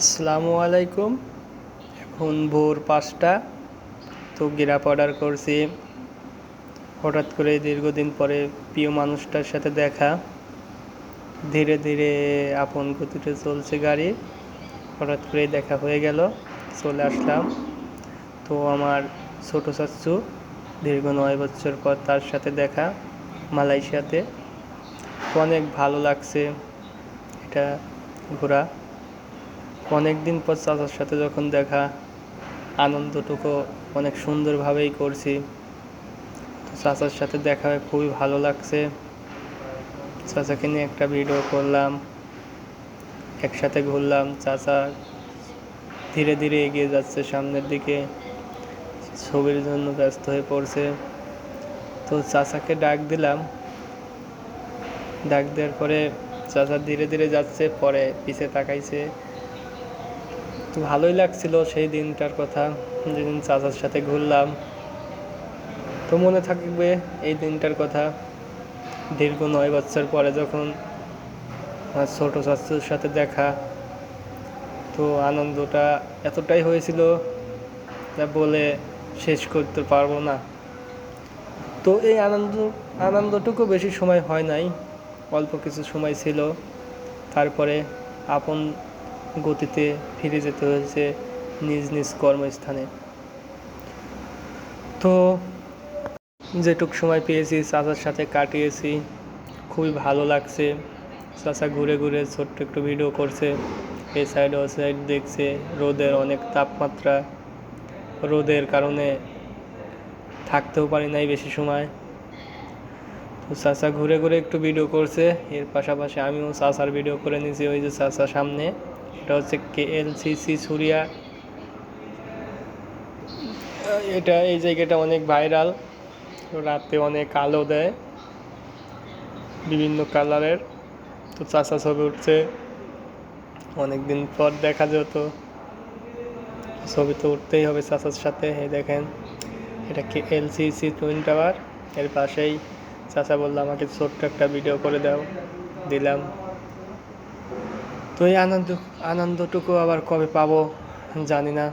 আসসালামু আলাইকুম। এখন ভোর পাঁচটা, তো গিরাপ অর্ডার করছি। হঠাৎ করে দীর্ঘদিন পরে প্রিয় মানুষটার সাথে দেখা। ধীরে ধীরে আপন গতিতে চলছে গাড়ি। হঠাৎ করে দেখা হয়ে গেল, চলে আসলাম। তো আমার ছোট চাচ্চু, দীর্ঘ নয় বছর পর তার সাথে দেখা মালয়েশিয়াতে। অনেক ভালো লাগছে এটা ঘোরা। অনেক দিন পর চাচার সাথে যখন দেখা, আনন্দটুকু অনেক সুন্দরভাবেই করছি। তো চাচার সাথে দেখা হয়ে খুবই ভালো লাগছে। চাচাকে নিয়ে একটা ভিডিও করলাম, একসাথে ঘুরলাম। চাচা ধীরে ধীরে এগিয়ে যাচ্ছে সামনের দিকে, ছবির জন্য ব্যস্ত হয়ে পড়ছে। তো চাচাকে ডাক দিলাম। ডাক দেওয়ার পরে চাচা ধীরে ধীরে যাচ্ছে, পরে পিছে তাকাইছে। ভালোই লাগছিল সেই দিনটার কথা। যেদিন চাচার সাথে ঘুরলাম। তো মনে থাকবে এই দিনটার কথা। দীর্ঘ নয় বছর পরে যখন আমার ছোটো চাচুর সাথে দেখা, তো আনন্দটা এতটাই হয়েছিল যা বলে শেষ করতে পারব না। তো এই আনন্দ, আনন্দটুকু বেশি সময় হয় নাই। অল্প কিছু সময় ছিল। তারপরে আপন গতিতে ফিরে যেতে হয়েছে নিজ নিজ কর্মস্থানে। তো যেটুক সময় পেয়েছি চাচার সাথে কাটিয়েছি, খুবই ভালো লাগছে। চাচা ঘুরে ঘুরে ছোট্ট একটু ভিডিও করছে এই সাইড ও সাইড দেখছে, রোদের অনেক তাপমাত্রা। রোদের কারণে থাকতেও পারি নাই বেশি সময়। তো চাচা ঘুরে ঘুরে একটু ভিডিও করছে, এর পাশাপাশি আমিও চাচার ভিডিও করে নিয়েছি ওই যে চাচা সামনে। এটা হচ্ছে K L C C Suria. এটা এই জায়গাটা অনেক ভাইরাল। রাতে অনেক আলো দেয়। বিভিন্ন কালারের। তো চাচা ছবি উঠছে। অনেক দিন পর দেখা যেত। ছবি তো উঠতেই হবে চাচার সাথে। এই দেখেন, এটা K L C C twin tower. এর পাশেই চাচা বলল, আমাকে ছোট্ট একটা ভিডিও করে দাও। দিলাম। তো এই আনন্দ আনন্দটুকু আবার কবে পাবো জানি না।